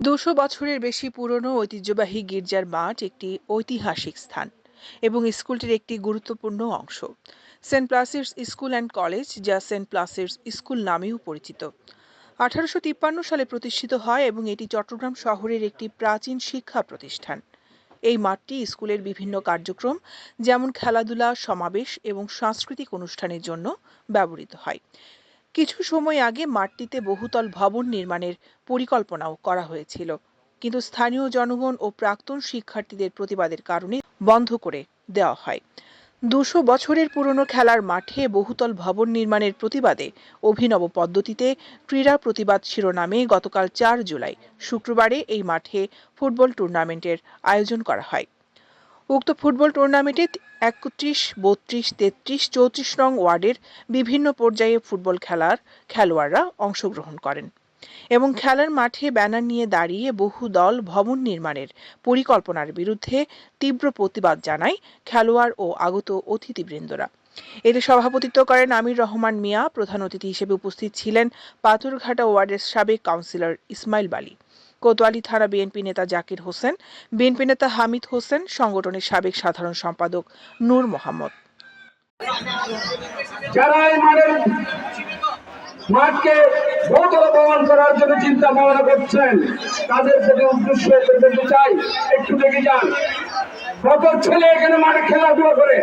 দুশো বছরের বেশি পুরনো ঐতিহ্যবাহী গির্জার মাঠ একটি ঐতিহাসিক স্থান এবং স্কুলটির একটি গুরুত্বপূর্ণ অংশ। Saint Placid's school and college, যা সেন্ট প্লাসিডস স্কুল নামেও পরিচিত। আঠারোশো তিপ্পান্ন সালে প্রতিষ্ঠিত হয় এবং এটি চট্টগ্রাম শহরের একটি প্রাচীন শিক্ষা প্রতিষ্ঠান। এই মাঠটি স্কুলের বিভিন্ন কার্যক্রম, যেমন খেলাধুলা, সমাবেশ এবং সাংস্কৃতিক অনুষ্ঠানের জন্য ব্যবহৃত হয়। কিছু সময় আগে মাঠটিতে বহুতল ভবন নির্মাণের পরিকল্পনাও করা হয়েছিল। কিন্তু স্থানীয় জনগণ ও প্রাক্তন শিক্ষার্থীদের প্রতিবাদের কারণে বন্ধ করে দেওয়া হয়। দুশো বছরের পুরনো খেলার মাঠে বহুতল ভবন নির্মাণের প্রতিবাদে অভিনব পদ্ধতিতে ক্রীড়া প্রতিবাদ শিরোনামে গতকাল চার জুলাই, শুক্রবারে এই মাঠে ফুটবল টুর্নামেন্টের আয়োজন করা হয়। উক্ত ফুটবল টুর্নামেন্টে একত্রিশ, বত্রিশ, তেত্রিশ, চৌত্রিশ নং ওয়ার্ডের বিভিন্ন পর্যায়ে ফুটবল খেলার খেলোয়াড়রা অংশগ্রহণ করেন এবং খেলার মাঠে ব্যানার নিয়ে দাঁড়িয়ে বহু দল ভবন নির্মাণের পরিকল্পনার বিরুদ্ধে তীব্র প্রতিবাদ জানায় খেলোয়াড় ও আগত অতিথিবৃন্দরা। এতে সভাপতিত্ব করেন আমির রহমান মিয়া, প্রধান অতিথি হিসেবে উপস্থিত ছিলেন পাথরঘাটা ওয়ার্ডের সাবেক কাউন্সিলর ইসমাইল বালী। কোতোয়ালি থানা বিএনপি নেতা জাকির হোসেন, বিএনপি নেতা হামিদ হোসেন, সংগঠনের সাবেক সাধারণ সম্পাদক নূর মোহাম্মদ। মাঠকে করার জন্য চিন্তা ভাবনা করছেন, তাদের প্রতি উদ্দেশ্য চাই। একটু দেখে যান। কত ছেলে এখানে মাঠে খেলাধুলা করে?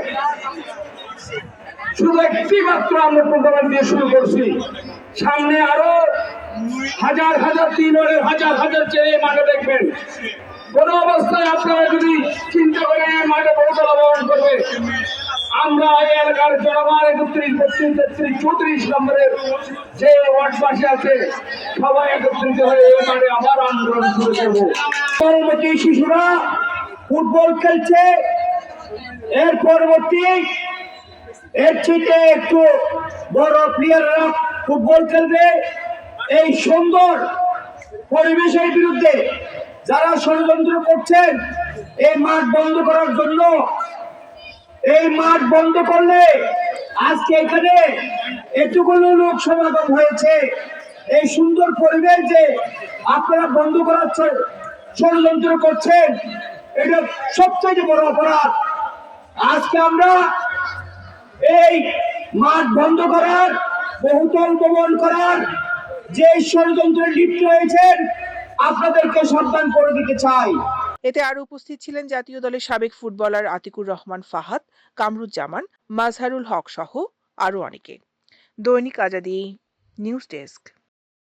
শুধু একটি মাত্র আমরা টুর্নামেন্ট দিয়ে শুরু করছি। সামনে আরও হাজার হাজার তিন হাজার হাজার এই মাঠে দেখবেন। কোন অবস্থায় আপনারা যদি চিন্তা এই মাঠে বহুতল বহন করবে, আমরা এই এলাকার জনগণ একত্রিশ, বত্রিশ, তেত্রিশ, চৌত্রিশ নম্বরের যে ওয়ার্ডবাসী আছে, সবাই একত্রিত হয়ে এই মাঠে আবার আন্দোলন শুরু করব। পরবর্তী শিশুরা ফুটবল খেলছে, এর পরবর্তী এর থেকে একটু বড় প্লেয়াররা ফুটবল খেলবে। এই সুন্দর পরিবেশের বিরুদ্ধে যারা ষড়যন্ত্র করছেন, এই মাঠ বন্ধ করার জন্য, এই মাঠ বন্ধ করলে আজকে এখানে এতগুলো লোক সমাগম হয়েছে। এই সুন্দর পরিবেশ যে আপনারা বন্ধ করার ষড়যন্ত্র করছেন, এটা সবচেয়ে বড় অপরাধ। আজকে আমরা এই মাঠ বন্ধ করার, বহুতল ভবন করার যে ষড়যন্ত্রে লিপ্ত হয়েছেন, আপনাদেরকে সাবধান করে দিতে চাই। এতে আরও উপস্থিত ছিলেন জাতীয় দলের সাবেক ফুটবলার আতিকুর রহমান ফাহাদ, কামরুজ্জামান, মাজহারুল হক সহ আরও অনেকে। দৈনিক আজাদি, নিউজ ডেস্ক।